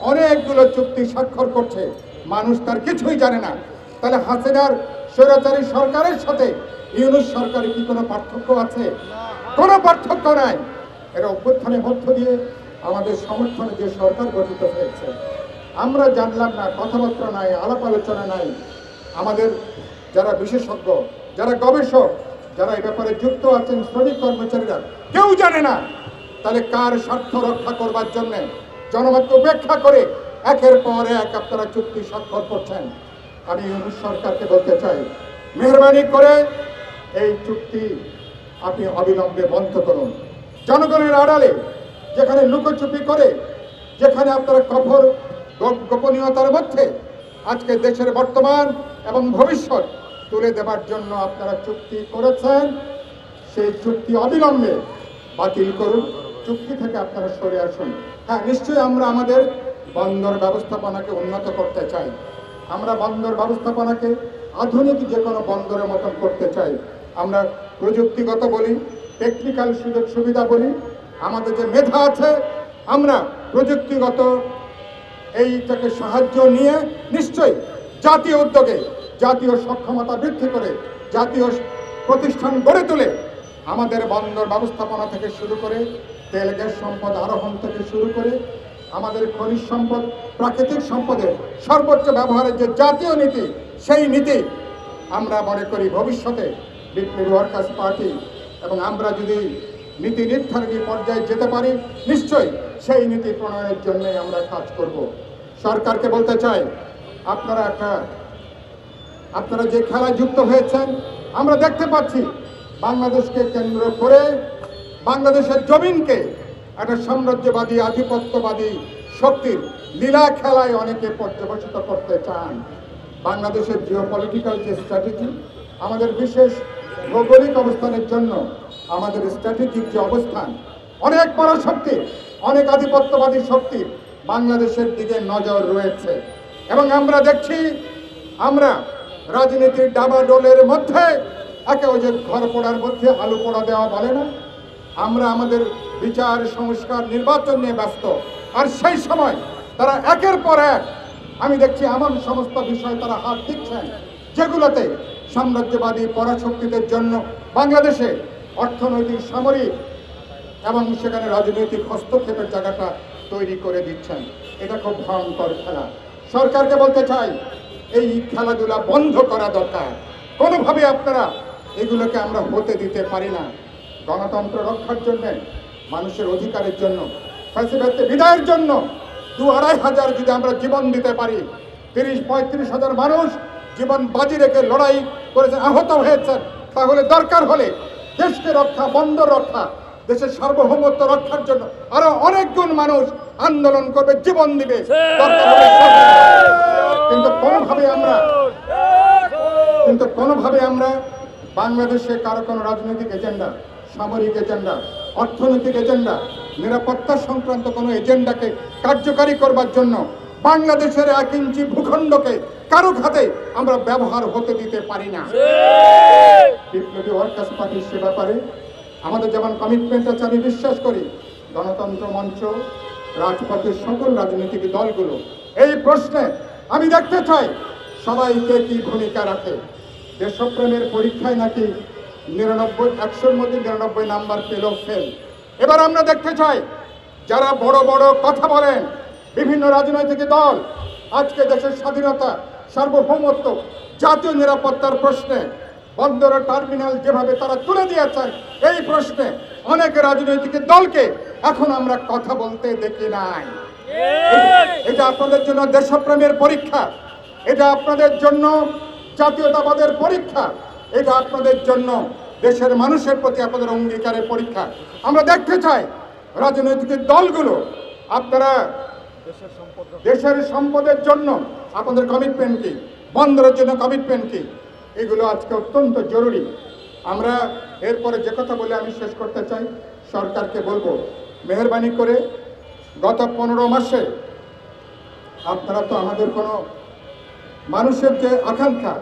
অনেকগুলো চুক্তি স্বাক্ষর করছে। মানুষ তার কিছুই জানে না। তাহলে হাসিনার স্বৈরাচারী সরকারের সাথে ইউনুস সরকারের কি কোনো পার্থক্য আছে? কোনো পার্থক্য নাই। এরা অভ্যুত্থানের মধ্য দিয়ে আমাদের সমর্থনে যে সরকার গঠিত হয়েছে। আমরা জানলাম না কথাবার্তা নাই, আলাপ আলোচনা নাই। আমাদের যারা বিশেষজ্ঞ, যারা গবেষক, যারা এ ব্যাপারে যুক্ত আছেন শ্রমিক কর্মচারীরা, কেউ জানে না। তাহলে কার স্বার্থ রক্ষা করবার জন্য জনমতকে উপেক্ষা করে একের পর এক আপনারা চুক্তি স্বাক্ষর করছেন। আমি ইউনুস সরকারকে বলতে চাই, মেহরবানি করে এই চুক্তি আপনি অবিলম্বে বন্ধ করুন। জনগণের আড়ালে যেখানে লুকোচুপি করে, যেখানে আপনারা কঠোর গোপনীয়তার মধ্যে আজকে দেশের বর্তমান এবং ভবিষ্যৎ তুলে দেবার জন্য আপনারা চুক্তি করেছেন, সেই চুক্তি অবিলম্বে বাতিল করুন। চুক্তি থেকে আপনারা সরে আসুন। হ্যাঁ নিশ্চয়ই আমরা আমাদের বন্দর ব্যবস্থাপনাকে উন্নত করতে চাই। আমরা বন্দর ব্যবস্থাপনাকে আধুনিক যে কোনো বন্দরের মতন করতে চাই। আমরা প্রযুক্তিগত বলি টেকনিক্যাল সুযোগ সুবিধা বলি, আমাদের যে মেধা আছে, আমরা প্রযুক্তিগত এইটাকে সাহায্য নিয়ে নিশ্চয়ই জাতীয় উদ্যোগে, জাতীয় সক্ষমতা বৃদ্ধি করে, জাতীয় প্রতিষ্ঠান গড়ে তুলে আমাদের বন্দর ব্যবস্থাপনা থেকে শুরু করে তেল গ্যাস সম্পদ আরোহণ থেকে শুরু করে আমাদের খনিজ সম্পদ, প্রাকৃতিক সম্পদের সর্বোচ্চ ব্যবহারের যে জাতীয় নীতি, সেই নীতি আমরা মনে করি ভবিষ্যতে বিপ্লবী ওয়ার্কার্স পার্টি এবং আমরা যদি নীতি নির্ধারণী পর্যায়ে যেতে পারি, নিশ্চয়ই সেই নীতি প্রণয়নের জন্যই আমরা কাজ করব। সরকারকে বলতে চাই, আপনারা একটা, আপনারা যে খেলায় যুক্ত হয়েছেন, আমরা দেখতে পাচ্ছি বাংলাদেশকে কেন্দ্র করে বাংলাদেশের জমিনকে একটা সাম্রাজ্যবাদী, আধিপত্যবাদী শক্তির লীলা খেলায় অনেকে পর্যবেসিত করতে চান। বাংলাদেশের জিও পলিটিক্যাল যে স্ট্র্যাটেজি আমাদের বিশেষ ভৌগোলিক অবস্থানের জন্য আমাদের স্ট্র্যাটেজিক যে অবস্থান, অনেক বড় শক্তি, অনেক আধিপত্যবাদী শক্তি বাংলাদেশের দিকে নজর রয়েছে। এবং আমরা দেখছি, আমরা রাজনীতির ডাবাডোলের মধ্যে, একে ওই যে ঘর পোড়ার মধ্যে আলু পোড়া দেওয়া বলে না? আমরা আমাদের বিচার, সংস্কার, নির্বাচন নিয়ে ব্যস্ত। আর সেই সময় তারা একের পর এক, আমি দেখছি এমন সমস্ত বিষয় তারা হাত দিচ্ছেন, যেগুলোতে সাম্রাজ্যবাদী পরাশক্তিদের জন্য বাংলাদেশে অর্থনৈতিক সামরিক এবং সেখানে রাজনৈতিক হস্তক্ষেপের জায়গাটা তৈরি করে দিচ্ছেন। এটা খুব ভয়ঙ্কর খেলা। সরকারকে বলতে চাই, এই খেলাধুলা বন্ধ করা দরকার। কোনোভাবে আপনারা এগুলোকে আমরা হতে দিতে পারি না। গণতন্ত্র রক্ষার জন্য মানুষের অধিকারের জন্য ফ্যাসিবাদকে বিদায়ের জন্য দু আড়াই হাজার যদি আমরা জীবন দিতে পারি তিরিশ পঁয়ত্রিশ হাজার মানুষ জীবন বাজি রেখে লড়াই করেছেন আহত হয়েছেন তাহলে দরকার হলে দেশকে রক্ষা বন্দর রক্ষা দেশের সার্বভৌমত্ব রক্ষার জন্য আরও অনেক গুণ মানুষ আন্দোলন করবে জীবন দিবে। কিন্তু কোনোভাবে আমরা কিন্তু কোনোভাবে আমরা বাংলাদেশে কারও কোনো রাজনৈতিক এজেন্ডা সামরিক এজেন্ডা, অর্থনৈতিক এজেন্ডা, নিরাপত্তা সংক্রান্ত কোনো এজেন্ডাকে কার্যকারী করবার জন্য বাংলাদেশের এক ইঞ্চি ভূখণ্ডকে কারও খাতে আমরা ব্যবহার হতে দিতে পারি না। বিপ্লবী ওয়ার্কার্স পার্টির সে ব্যাপারে আমাদের যেমন কমিটমেন্ট আছে, আমি বিশ্বাস করি, গণতন্ত্র মঞ্চ, রাজপথের সকল রাজনৈতিক দলগুলো, এই প্রশ্নে আমি দেখতে চাই সবাইকে কি ভূমিকা রাখে? দেশপ্রেমের পরীক্ষায় নাকি নিরানব্বই একশোর মধ্যে নিরানব্বই নাম্বার পেল ফেল। এবার আমরা দেখতে চাই যারা বড় বড় কথা বলেন বিভিন্ন রাজনৈতিক দল আজকে দেশের স্বাধীনতা সার্বভৌমত্ব জাতীয় নিরাপত্তার প্রশ্নে বন্দর টার্মিনাল যেভাবে তারা তুলে দিয়েছেন এই প্রশ্নে অনেক রাজনৈতিক দলকে এখন আমরা কথা বলতে দেখি নাই। এটা আপনাদের জন্য দেশপ্রেমের পরীক্ষা এটা আপনাদের জন্য জাতীয়তাবাদের পরীক্ষা এটা আপনাদের জন্য দেশের মানুষের প্রতি আপনাদের অঙ্গীকারের পরীক্ষা। আমরা দেখতে চাই রাজনৈতিক দলগুলো আপনারা দেশের সম্পদের জন্য আপনাদের কমিটমেন্ট কি? বন্দরের জন্য কমিটমেন্ট কি? এগুলো আজকে অত্যন্ত জরুরি। আমরা এরপরে যে কথা বলে আমি শেষ করতে চাই, সরকারকে বলব, মেহরবানি করে গত পনেরো মাসে আপনারা তো আমাদের কোনো মানুষের যে আকাঙ্ক্ষা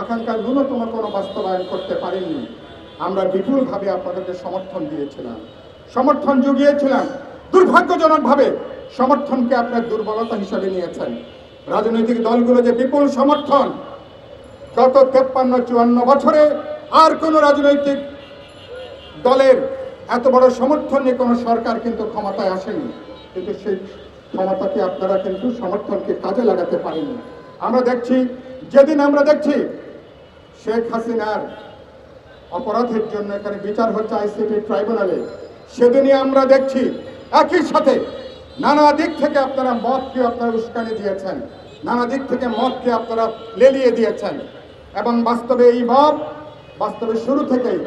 আকাঙ্ক্ষার ন্যূনতম কোনো বাস্তবায়ন করতে পারেননি আমরা বিপুলভাবে আপনাদেরকে সমর্থন দিয়েছিলাম। সমর্থন জুগিয়েছিলাম। দুর্ভাগ্যজনকভাবে সমর্থনকে আপনার দুর্বলতা হিসাবে নিয়েছেন। রাজনৈতিক দলগুলো যে বিপুল সমর্থন, গত তেপ্পান্ন, চুয়ান্ন বছরে আর কোনো রাজনৈতিক দলের এত বড় সমর্থন নিয়ে কোনো সরকার কিন্তু ক্ষমতায় আসেনি। কিন্তু সেই ক্ষমতাকে আপনারা কিন্তু সমর্থনকে কাজে লাগাতে পারেনি আমরা দেখছি যেদিন আমরা দেখছি শেখ হাসিনার অপরাধের জন্য এখানে বিচার হচ্ছে আইসিটি ট্রাইব্যুনালে, সেদিনই আমরা দেখছি একই সাথে নানা দিক থেকে আপনারা মতকে আপনারা উস্কানি দিয়েছেন, নানা দিক থেকে মতকে আপনারা লেলিয়ে দিয়েছেন এবং বাস্তবে এই মত বাস্তবে শুরু থেকেই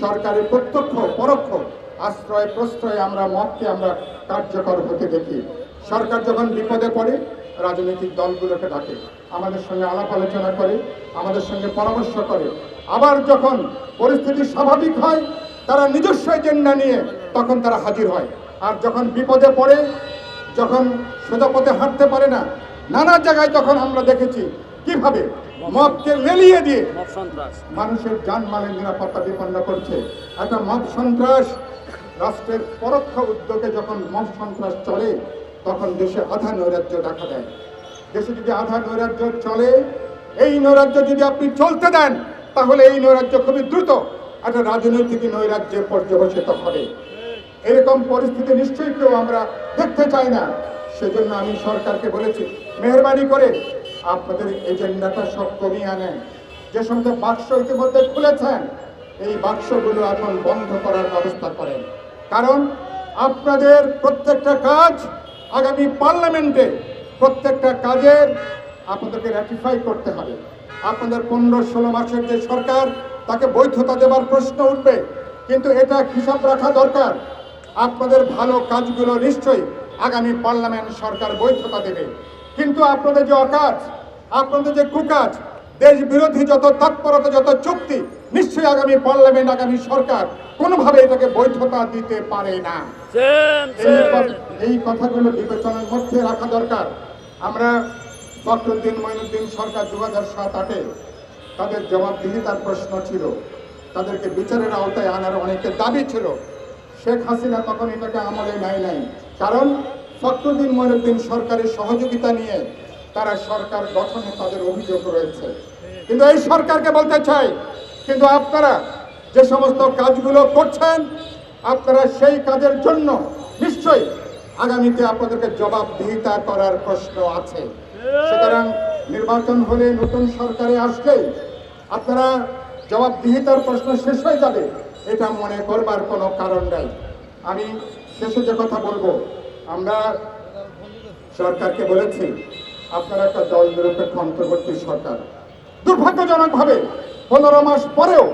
সরকারের প্রত্যক্ষ, পরোক্ষ আশ্রয় প্রশ্রয়ে আমরা মতকে আমরা কার্যকর হতে দেখি। সরকার যখন বিপদে পড়ে রাজনৈতিক দলগুলোকে ডাকে। আমাদের সঙ্গে আলাপ আলোচনা করে আমাদের সঙ্গে পরামর্শ করে। আবার যখন পরিস্থিতি স্বাভাবিক হয় তারা নিজস্ব এজেন্ডা নিয়ে তখন তারা হাজির হয়। আর যখন বিপদে পড়ে যখন সোজা পথে হাঁটতে পারে না নানা জায়গায় তখন আমরা দেখেছি কীভাবে মদকে লেলিয়ে দিয়ে মানুষের জানমালের নিরাপত্তা বিপন্ন করছে। একটা মব সন্ত্রাস রাষ্ট্রের পরোক্ষ উদ্যোগে যখন মব সন্ত্রাস চলে তখন দেশে আধা নৈরাজ্য দেখা দেয়। দেশে যদি আধা নৈরাজ্য চলে, এই নৈরাজ্য যদি আপনি চলতে দেন, তাহলে এই নৈরাজ্য খুবই দ্রুত একটা রাজনৈতিক নৈরাজ্যে পর্যবসিত হবে। এরকম পরিস্থিতি নিশ্চয়ই কেউ আমরা দেখতে চাই না। সেজন্য আমি সরকারকে বলেছি, মেহরবানি করে আপনাদের এজেন্ডাটা সব কমিয়ে আনেন। যে সমস্ত বাক্স ইতিমধ্যে খুলেছেন, এই বাক্সগুলো এখন বন্ধ করার ব্যবস্থা করেন। কারণ আপনাদের প্রত্যেকটা কাজ আগামী পার্লামেন্টে প্রত্যেকটা কাজের আপনাদেরকে র্যাটিফাই করতে হবে। আপনাদের পনেরো ষোলো মাসের যে সরকার, তাকে বৈধতা দেবার প্রশ্ন উঠবে, কিন্তু এটা হিসাব রাখা দরকার। আপনাদের ভালো কাজগুলো নিশ্চয়ই আগামী পার্লামেন্ট সরকার বৈধতা দেবে। কিন্তু আপনাদের যে অকাজ, আপনাদের যে কুকাজ দেশ বিরোধী যত তৎপরতা, যত চুক্তি, নিশ্চয়ই আগামী পার্লামেন্ট, আগামী সরকার কোনোভাবে এটাকে বৈধতা দিতে পারে না। এই কথাগুলো বিবেচনার মধ্যে রাখা দরকার। আমরা ফখরুদ্দিন মঈনুদ্দিন সরকার দু হাজার সাত আটে তাদের জবাবদিহিতার প্রশ্ন ছিল। তাদেরকে বিচারের আওতায় আনার অনেকের দাবি ছিল। শেখ হাসিনা তখন এটাকে আমলে নেয় নাই? কারণ ফখরুদ্দিন মঈনুদ্দিন সরকারের সহযোগিতা নিয়ে তারা সরকার গঠনে তাদের অভিযোগ রয়েছে। কিন্তু এই সরকারকে বলতে চাই কিন্তু আপনারা যে সমস্ত কাজগুলো করছেন, আপনারা সেই কাজের জন্য নিশ্চয়ই আগামীতে আপনাদেরকে জবাবদিহিতা করার প্রশ্ন আছে। সুতরাং নির্বাচন হলে নতুন সরকারে আসলেই আপনারা জবাবদিহিতার প্রশ্ন শেষ হয়ে যাবে, এটা মনে করবার কোনো কারণ নাই। আমি শেষে যে কথা বলব, আমরা সরকারকে বলেছি, আপনারা একটা দল নিরপেক্ষ অন্তর্বর্তী সরকার। দুর্ভাগ্যজনকভাবে পনেরো মাস পরেও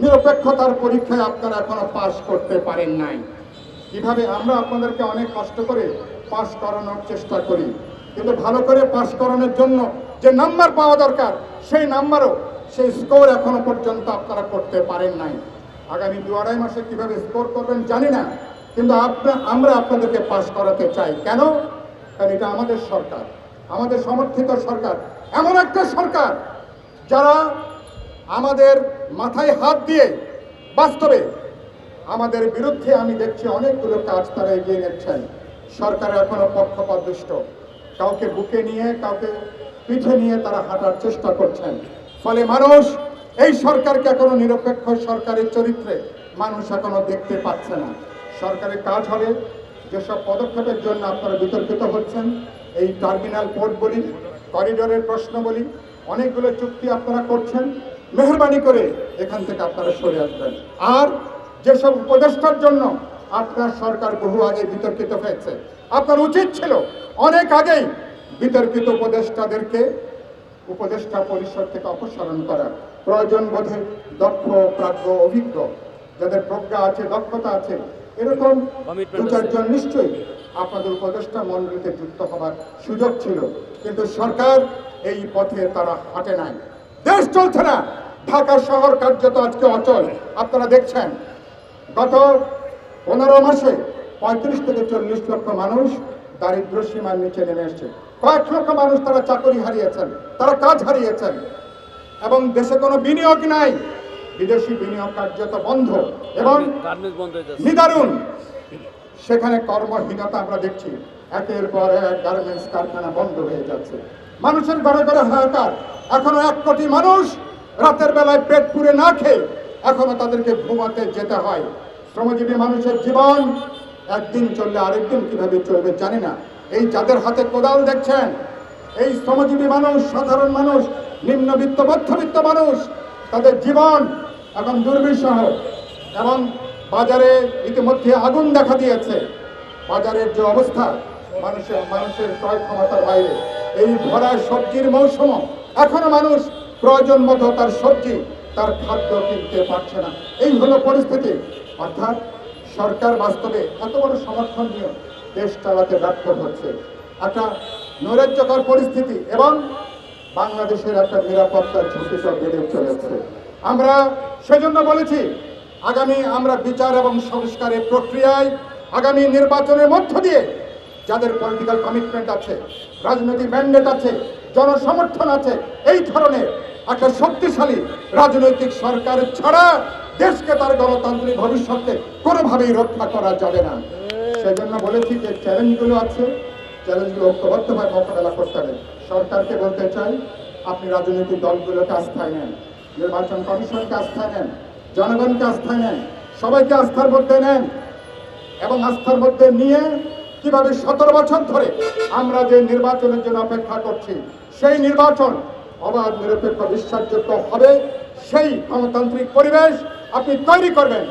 নিরপেক্ষতার পরীক্ষায় আপনারা এখনও পাশ করতে পারেন নাই। কীভাবে আমরা আপনাদেরকে অনেক কষ্ট করে পাশ করানোর চেষ্টা করি, কিন্তু ভালো করে পাশ করানোর জন্য যে নাম্বার পাওয়া দরকার, সেই নাম্বারও, সেই স্কোর এখনও পর্যন্ত আপনারা করতে পারেন নাই। আগামী দু আড়াই মাসে কীভাবে স্কোর করবেন জানি না, কিন্তু আপনার আমরা আপনাদেরকে পাশ করাতে চাই। কেন? কারণ এটা আমাদের সরকার, আমাদের সমর্থিত সরকার, এমন একটা সরকার যারা আমাদের মাথায় হাত দিয়ে বাস্তবে আমাদের বিরুদ্ধে আমি দেখছি অনেকগুলো কাজ তারা এগিয়ে নিচ্ছেন। সরকার এখনও পক্ষপাত দুষ্ট। কাউকে বুকে নিয়ে, কাউকে পিঠে নিয়ে তারা হাঁটার চেষ্টা করছেন। ফলে মানুষ এই সরকারকে এখনও নিরপেক্ষ সরকারের চরিত্রে মানুষ এখনও দেখতে পাচ্ছে না। সরকারের কাজ হবে যেসব পদক্ষেপের জন্য আপনারা বিতর্কিত হচ্ছেন, এই টার্মিনাল পোর্ট বলি করিডোরের প্রশ্ন বলি অনেকগুলো চুক্তি আপনারা করছেন। মেহরবানি করে এখান থেকে আপনারা সরে আসবেন। আর যেসব উপদেষ্টার জন্য আপনার সরকার বহু আগে বিতর্কিত হয়েছে আপনার উচিত ছিল অনেক আগেই বিতর্কিত উপদেষ্টাদেরকে উপদেষ্টা পরিষদ থেকে অপসারণ করা প্রয়োজন বোধে দক্ষ প্রাজ্ঞ অভিজ্ঞ যাদের প্রজ্ঞা আছে দক্ষতা আছে এরকম দু চারজন নিশ্চয়ই আপনাদের উপদেষ্টা মন্ডলীতে যুক্ত হবার সুযোগ ছিল। কিন্তু সরকার এই পথে তারা হাঁটে নাই। দেশ চলছে না। ঢাকা শহর কার্যত আজকে অচল। আপনারা দেখছেন গত পনেরো মাসে পঁয়ত্রিশ থেকে চল্লিশ লক্ষ মানুষ দারিদ্র সীমার নিচে নেমে এসছে। কয়েক লক্ষ মানুষ তারা চাকরি হারিয়েছেন তারা কাজ হারিয়েছেন এবং দেশে কোনো বিনিয়োগ নাই। বিদেশি বিনিয়োগ কার্যত বন্ধ এবং নিদারুণ। সেখানে কর্মহীনতা আমরা দেখছি। একের পর এক গার্মেন্টস কারখানা বন্ধ হয়ে যাচ্ছে। মানুষের ঘরে ঘরে হাহাকার। এখনও এক কোটি মানুষ রাতের বেলায় পেট পুড়ে না খেয়ে এখনও তাদেরকে ঘুমাতে যেতে হয়। শ্রমজীবী মানুষের জীবন একদিন চললে আরেকদিন কীভাবে চলবে জানি না। এই যাদের হাতে কোদাল দেখছেন, এই শ্রমজীবী মানুষ, সাধারণ মানুষ, নিম্নবিত্ত, মধ্যবিত্ত মানুষ, তাদের জীবন এখন দুর্বিষহ এবং বাজারে ইতিমধ্যে আগুন দেখা দিয়েছে। বাজারের যে অবস্থা, মানুষের মানুষের ক্রয় ক্ষমতার বাইরে, এই ভরা সবজির মৌসুম এখনও মানুষ প্রয়োজন মতো তার সবজি, তার খাদ্য কিনতে পারছে না। এই হলো পরিস্থিতি। অর্থাৎ সরকার বাস্তবে এত বড় সমর্থন নিয়ে দেশ চালাতে ব্যর্থ হচ্ছে। একটা নৈরাজ্যকর পরিস্থিতি এবং বাংলাদেশের একটা নিরাপত্তার ঝুঁকি সব বেড়ে চলেছে। আমরা সেজন্য বলেছি, আগামী আমরা বিচার এবং সংস্কারের প্রক্রিয়ায় আগামী নির্বাচনের মধ্য দিয়ে যাদের পলিটিক্যাল কমিটমেন্ট আছে, রাজনৈতিক ম্যান্ডেট আছে জনসমর্থন আছে এই ধরনের একটা শক্তিশালী রাজনৈতিক সরকার ছাড়া দেশকে তার গণতান্ত্রিক ভবিষ্যতে কোনোভাবেই রক্ষা করা যাবে না। সেজন্য বলেছি যে চ্যালেঞ্জগুলো আছে, চ্যালেঞ্জগুলো ঐক্যবদ্ধভাবে মোকাবেলা করতে হবে। সরকারকে বলতে চাই, আপনি রাজনৈতিক দলগুলোকে আস্থায় নেন, নির্বাচন কমিশনকে আস্থায় নেন, জনগণকে আস্থায় নেন, সবাইকে আস্থার মধ্যে নেন এবং আস্থার মধ্যে নিয়ে কীভাবে সতেরো বছর ধরে আমরা যে নির্বাচনের জন্য অপেক্ষা করছি, সেই নির্বাচন অবাধ, নিরপেক্ষ, বিশ্বাসযোগ্য হবে। সেই গণতান্ত্রিক পরিবেশ আপনি তৈরি করবেন।